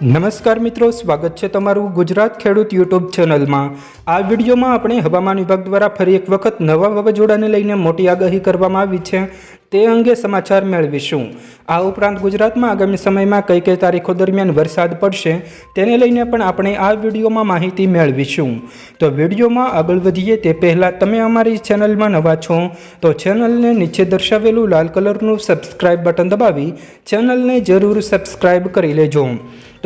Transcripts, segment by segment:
નમસ્કાર મિત્રો, સ્વાગત છે તમારું ગુજરાત ખેડૂત યુટ્યુબ ચેનલમાં. આ વિડીયોમાં આપણે હવામાન વિભાગ દ્વારા ફરી એક વખત નવા વાવાઝોડાને લઈને મોટી આગાહી કરવામાં આવી છે. તે અંગે સમાચાર મેળવીશું. આ ઉપરાંત ગુજરાતમાં આગામી સમયમાં કઈ કઈ તારીખો દરમિયાન વરસાદ પડશે, તેને લઈને પણ આપણે આ વિડીયોમાં માહિતી મેળવીશું. તો વિડીયોમાં આગળ વધીએ તે પહેલાં તમે અમારી ચેનલમાં નવા છો, તો ચેનલને નીચે દર્શાવેલું લાલ કલરનું સબસ્ક્રાઇબ બટન દબાવી ચેનલને જરૂર સબસ્ક્રાઇબ કરી લેજો.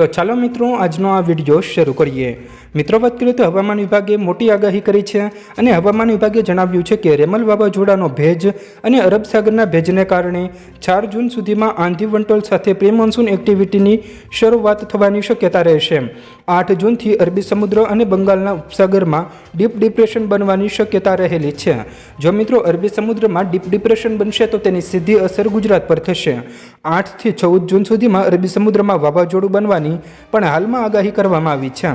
તો ચાલો મિત્રો, આજનો આ વીડિયો શરૂ કરીએ. મિત્રો, વાત કરીએ તો હવામાન વિભાગે મોટી આગાહી કરી છે અને હવામાન વિભાગે જણાવ્યું છે કે રેમલ વાવાઝોડાનો ભેજ અને અરબ સાગરના ભેજને કારણે ચાર જૂન સુધીમાં આંધી વંટોલ સાથે પ્રી મોન્સૂન એક્ટિવિટીની શરૂઆત થવાની શક્યતા રહેશે. આઠ જૂનથી અરબી સમુદ્ર અને બંગાળના ઉપસાગરમાં ડીપ ડિપ્રેશન બનવાની શક્યતા રહેલી છે. જો મિત્રો, અરબી સમુદ્રમાં ડીપ ડિપ્રેશન બનશે તો તેની સીધી અસર ગુજરાત પર થશે. આઠથી ચૌદ જૂન સુધીમાં અરબી સમુદ્રમાં વાવાઝોડું બનવાની પણ હાલમાં આગાહી કરવામાં આવી છે.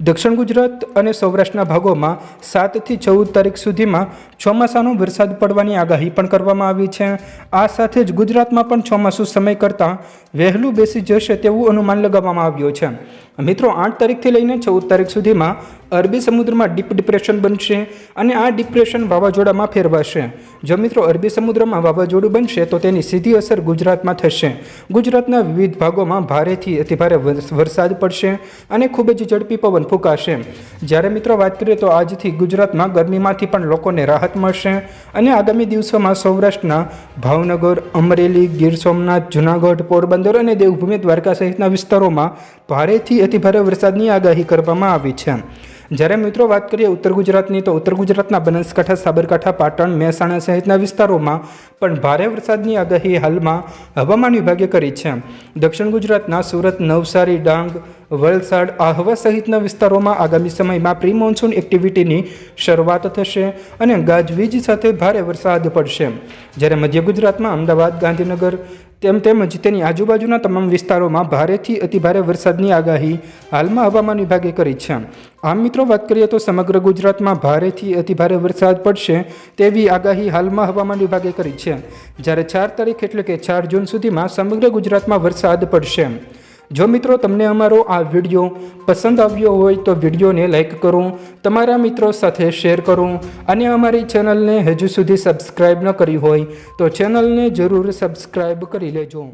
દક્ષિણ ગુજરાત અને સૌરાષ્ટ્રના ભાગોમાં સાતથી ચૌદ તારીખ સુધીમાં ચોમાસાનો વરસાદ પડવાની આગાહી પણ કરવામાં આવી છે. આ સાથે જ ગુજરાતમાં પણ ચોમાસું સમય કરતાં વહેલું બેસી જશે તેવું અનુમાન લગાવવામાં આવ્યું છે. મિત્રો, આઠ તારીખથી લઈને ચૌદ તારીખ સુધીમાં અરબી સમુદ્રમાં ડીપ ડિપ્રેશન બનશે અને આ ડિપ્રેશન વાવાઝોડામાં ફેરવાશે. જો મિત્રો, અરબી સમુદ્રમાં વાવાઝોડું બનશે તો તેની સીધી અસર ગુજરાતમાં થશે. ગુજરાતના વિવિધ ભાગોમાં ભારેથી અતિભારે વરસાદ પડશે અને ખૂબ જ ઝડપી પવન ફૂંકાશે. જ્યારે મિત્રો, વાત કરીએ તો આજથી ગુજરાતમાં ગરમીમાંથી પણ લોકોને રાહત મળશે અને આગામી દિવસોમાં સૌરાષ્ટ્રના ભાવનગર, અમરેલી, ગીર સોમનાથ, જૂનાગઢ, પોરબંદર અને દેવભૂમિ દ્વારકા સહિતના વિસ્તારોમાં ભારેથી અતિભારે વરસાદની આગાહી કરવામાં આવી છે. જ્યારે મિત્રો વાત કરીએ ઉત્તર ગુજરાતની, તો ઉત્તર ગુજરાતના બનાસકાંઠા, સાબરકાંઠા, પાટણ, મહેસાણા સહિતના વિસ્તારોમાં પણ ભારે વરસાદની આગાહી હાલમાં હવામાન વિભાગે કરી છે. દક્ષિણ ગુજરાતના સુરત, નવસારી, ડાંગ, વલસાડ આહવા સહિતના વિસ્તારોમાં આગામી સમયમાં પ્રી મોન્સૂન એક્ટિવિટીની શરૂઆત થશે અને ગાજવીજ સાથે ભારે વરસાદ પડશે. જ્યારે મધ્ય ગુજરાતમાં અમદાવાદ, ગાંધીનગર તેમ તેમજ તેની આજુબાજુના તમામ વિસ્તારોમાં ભારેથી અતિભારે વરસાદની આગાહી હાલમાં હવામાન વિભાગે કરી છે. આમ મિત્રો, વાત કરીએ તો સમગ્ર ગુજરાતમાં ભારેથી અતિભારે વરસાદ પડશે તેવી આગાહી હાલમાં હવામાન વિભાગે કરી છે. જ્યારે ચાર તારીખ એટલે કે ચાર જૂન સુધીમાં સમગ્ર ગુજરાતમાં વરસાદ પડશે. જો મિત્રો, તમને અમારો આ વીડિયો પસંદ આવ્યો હોય તો વિડીયોને લાઇક કરો, તમારા મિત્રો સાથે શેર કરો અને અમારી ચેનલને હજુ સુધી સબસ્ક્રાઈબ ન કરી હોય તો ચેનલને જરૂર સબસ્ક્રાઈબ કરી લેજો.